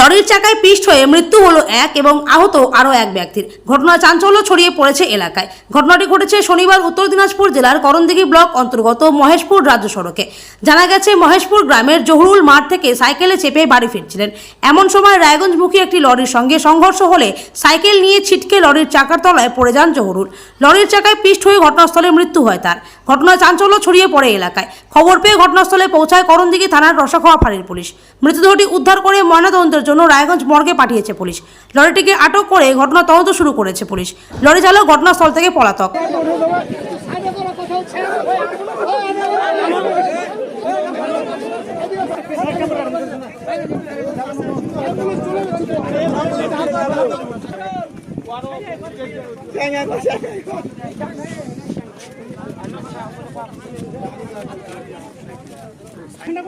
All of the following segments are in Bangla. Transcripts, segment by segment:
লরির চাকায় পিষ্ট হয়ে মৃত্যু হলো এক এবং আহত আরও এক ব্যক্তির। ঘটনা চাঞ্চল্য ছড়িয়ে পড়েছে এলাকায়। ঘটনাটি ঘটেছে শনিবার উত্তর দিনাজপুর জেলার করণদিঘি ব্লক অন্তর্গত মহেশপুর রাজ্য সড়কে। জানা গেছে, মহেশপুর গ্রামের জহুরুল মাঠ থেকে সাইকেলে চেপে বাড়ি ফিরছিলেন। এমন সময় রায়গঞ্জমুখী একটি লরির সঙ্গে সংঘর্ষ হলে সাইকেল নিয়ে ছিটকে লরির চাকার তলায় পড়ে যান জহুরুল। লরির চাকায় পিষ্ট হয়ে ঘটনাস্থলে মৃত্যু হয় তার। ঘটনায় চাঞ্চল্য ছড়িয়ে পড়ে এলাকায়। খবর পেয়ে ঘটনাস্থলে পৌঁছায় করণদিঘি থানার রসাখোয়া ফাঁড়ির পুলিশ। মৃতদেহটি উদ্ধার করে ময়নাতদন্তের জন্য রায়গঞ্জ মর্গে পাঠিয়েছে পুলিশ। লরিটিকে আটক করে ঘটনা তদন্ত শুরু করেছে পুলিশ। লরি চালক ঘটনাস্থল থেকে পলাতক।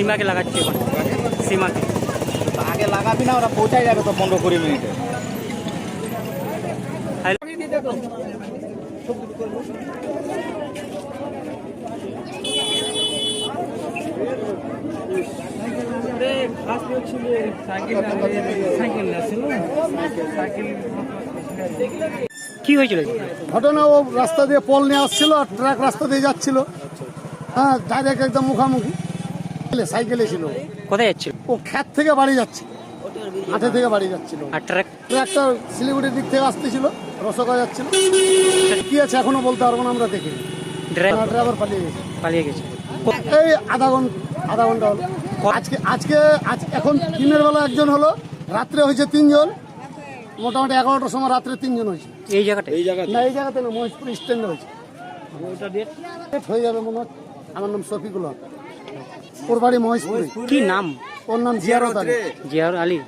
সীমাকে লাগাচ্ছি এখন। সীমাকে। আগে লাগাবি না ওরা পৌঁছাই যাবে তো পনেরো কুড়ি মিনিটে। কি হয়েছিল? ঘটনা ও রাস্তা দিয়ে পল নিয়ে আসছিল আর ট্রাক রাস্তা দিয়ে যাচ্ছিল। হ্যাঁ ডাইরেক্ট একদম মুখামুখি। সাইকেলে ছিল। কোথায় যাচ্ছিল? ও খ্যাত থেকে বাড়ি যাচ্ছে মাঠে থেকে বাড়ি যাচ্ছিল। আর ট্রাক? ট্রাকটা শিলিগুড়ির দিক থেকে আসতেছিল রসগা যাচ্ছিল। কি আছে এখনও বলতে পারব না আমরা দেখি ড্রাইভার? ড্রাইভার পালিয়ে গেছে। পালিয়ে গেছে। এই আধা ঘণ্টা আধা ঘণ্টা হলো। আজকে আজকে আজ এখন দিনের বেলা একজন হলো রাত্রে হয়েছে তিনজন। মোটামুটি এগারোটার সময় রাত্রে তিনজন হয়েছে। এই জায়গাটা এই জায়গা না এই জায়গাতে না মহেশপুর স্ট্যান্ডে হয়েছে। ডেট হয়ে যাবে মনে হচ্ছে আমার নাম শফিকুল হক। ওর বাড়ি মহেশপুরে। কি নাম? ওর নাম জিয়ারত আলী। জিয়ার আলী।